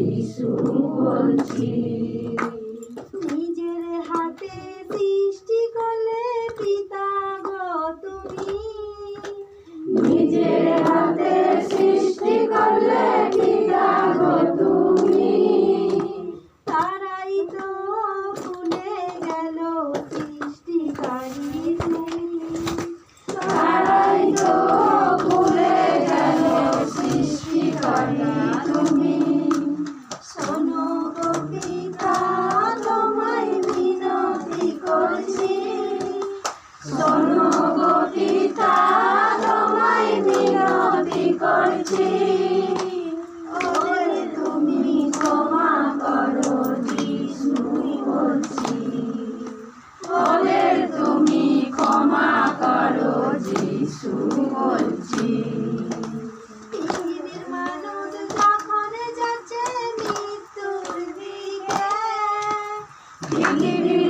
Súng. জন্মগতিতা তোমায় বিনতি করছি তুমি ক্ষমা করো যিশুই বলছি বলে তুমি ক্ষমা করো যিশু বলছি Thank you.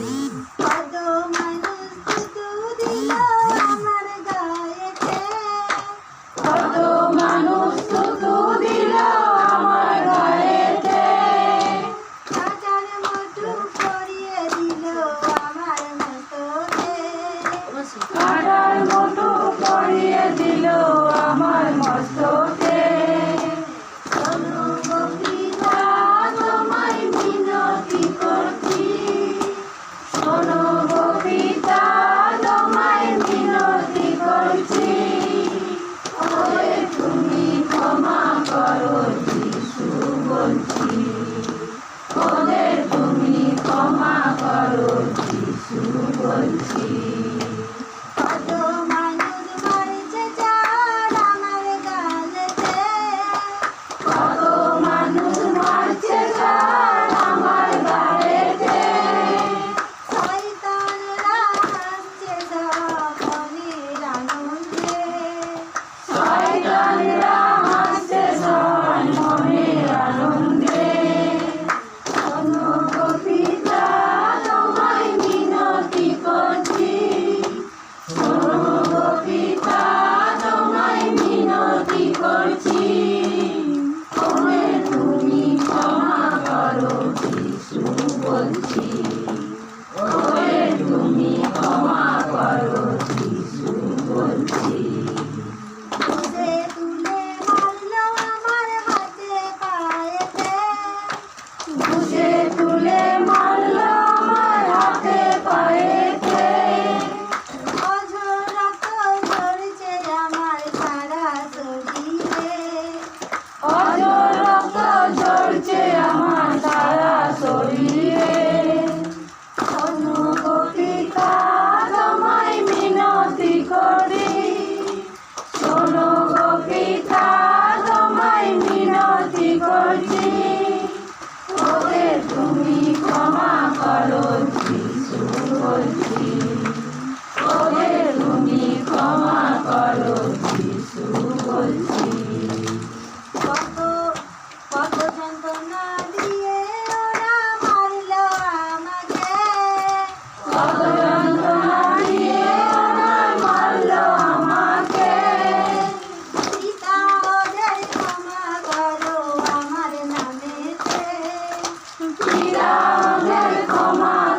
দাও ক্ষমা